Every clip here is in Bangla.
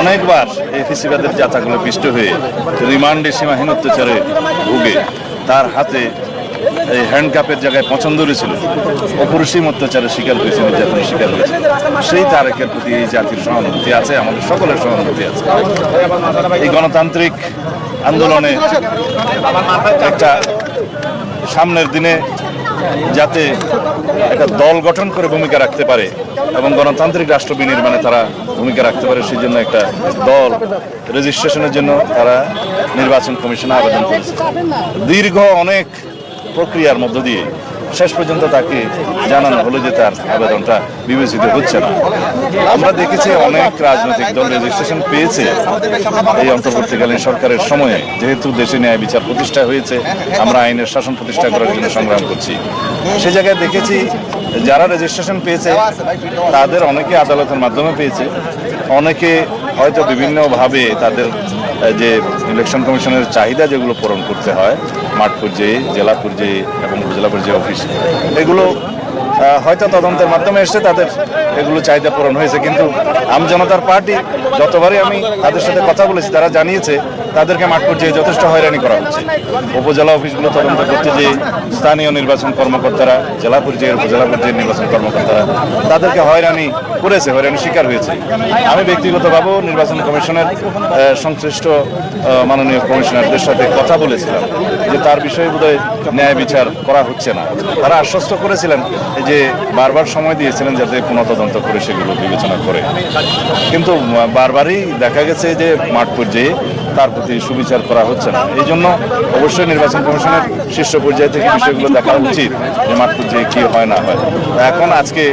অনেকবার এই ফিসিবাদের যাতাগুলো পিষ্ট হয়ে রিমান্ডে সীমাহীন অত্যাচারে ভুগে তার হাতে এই হ্যান্ডকাপের জায়গায় পছন্দ ছিল অপরিসীম অত্যাচারের শিকার হয়েছে, নির্যাতনের শিকার হয়েছে। সেই তারেকের প্রতি এই জাতির সহানুভূতি আছে, আমাদের সকলের সহানুভূতি আছে। এই গণতান্ত্রিক আন্দোলনে একটা সামনের দিনে যাতে একটা দল গঠন করে ভূমিকা রাখতে পারে এবং গণতান্ত্রিক রাষ্ট্র বিনির্মাণে তারা ভূমিকা রাখতে পারে সেই জন্য একটা দল রেজিস্ট্রেশনের জন্য তারা নির্বাচন কমিশনে আবেদন করেছে। দীর্ঘ অনেক প্রক্রিয়ার মধ্য দিয়ে শেষ পর্যন্ত তাকে জানানো হলো যে তার আবেদনটা বিবেচিত হচ্ছে না। আমরা দেখেছি অনেক রাজনৈতিক দল রেজিস্ট্রেশন পেয়েছে এই অন্তর্বর্তীকালীন সরকারের সময়ে। যেহেতু দেশে ন্যায় বিচার প্রতিষ্ঠা হয়েছে, আমরা আইনের শাসন প্রতিষ্ঠা করার জন্য সংগ্রাম করছি। সে জায়গায় দেখেছি যারা রেজিস্ট্রেশন পেয়েছে, তাদের অনেকে আদালতের মাধ্যমে পেয়েছে। অনেকে হয়তো বিভিন্নভাবে তাদের যে ইলেকশন কমিশনের চাহিদা যেগুলো পূরণ করতে হয় মাঠ পর্যায়ে জেলা পর্যায়ে এবং উপজেলা পর্যায়ে অফিস এগুলো হয়তো তদন্তের মাধ্যমে এসে তাদের এগুলো চাহিদা পূরণ হয়েছে। কিন্তু আম জনতার পার্টি, যতবারই আমি তাদের সাথে কথা বলেছি, তারা জানিয়েছে, তাদেরকে মাঠ পর্যায়ে যথেষ্ট হয়রানি করা হচ্ছে। উপজেলা অফিসগুলো তদন্ত করতে যে স্থানীয় নির্বাচন কর্মকর্তারা, জেলা পর্যায়ের উপজেলা পর্যায়ের নির্বাচন কর্মকর্তারা, তাদেরকে হয়রানি করেছে হয়রানি শিকার হয়েছে। আমি ব্যক্তিগতভাবেও নির্বাচন কমিশনের সংশ্লিষ্ট মাননীয় কমিশনারদের সাথে কথা বলেছিলাম যে তার বিষয়ে বোধহয় ন্যায় বিচার করা হচ্ছে না। তারা আশ্বস্ত করেছিলেন যে বারবার সময় দিয়েছিলেন যাতে পুনঃতদন্ত করে সেগুলো বিবেচনা করে। কিন্তু বারবারই দেখা গেছে যে মাঠ পর্যায়ে তার প্রতি সুবিচার করা হচ্ছে না। এই জন্য অবশ্যই নির্বাচন কমিশনের শীর্ষ পর্যায়ে থেকে বিষয়গুলো দেখা উচিত যে মাঠ পর্যায়ে কি হয়, না হয়। এখন আজকে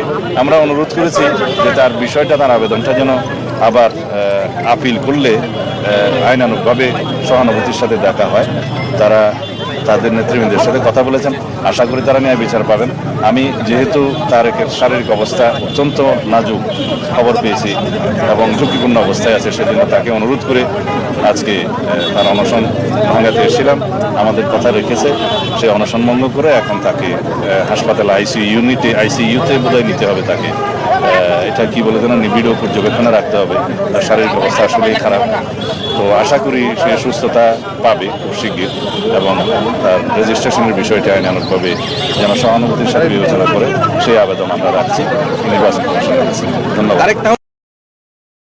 আমরা অনুরোধ করেছি যে তার বিষয়টা, তার আবেদনটা যেন আবার আপিল করলে আইনানুগভাবে সহানুভূতির সাথে দেখা হয়। তারা তাদের নেতৃবৃন্দের সাথে কথা বলেছেন। আশা করি তারা ন্যায় বিচার পাবেন। আমি যেহেতু তার একের শারীরিক অবস্থা অত্যন্ত নাজুক খবর পেয়েছি এবং ঝুঁকিপূর্ণ অবস্থায় আছে, সেজন্য তাকে অনুরোধ করে আজকে তার অনশন ভাঙাতে এসেছিলাম। আমাদের কথা রেখেছে, সে অনশন ভঙ্গ করে এখন তাকে হাসপাতালে আইসিইউ ইউনিটে আইসিইউতে বোধহয় নিতে হবে তাকে। এটা কি বলে যেন নিবিড় পর্যবেক্ষণে রাখতে হবে। তার শারীরিক অবস্থা আসলেই খারাপ। তো আশা করি সে সুস্থতা পাবে খুব শিগগির এবং তার রেজিস্ট্রেশনের বিষয়টি আইনানুকভাবে যেন সহানুভূতির সাথে বিবেচনা করে সেই আবেদন আমরা রাখছি। নির্বাচন কমিশনের কাছে ধন্যবাদ।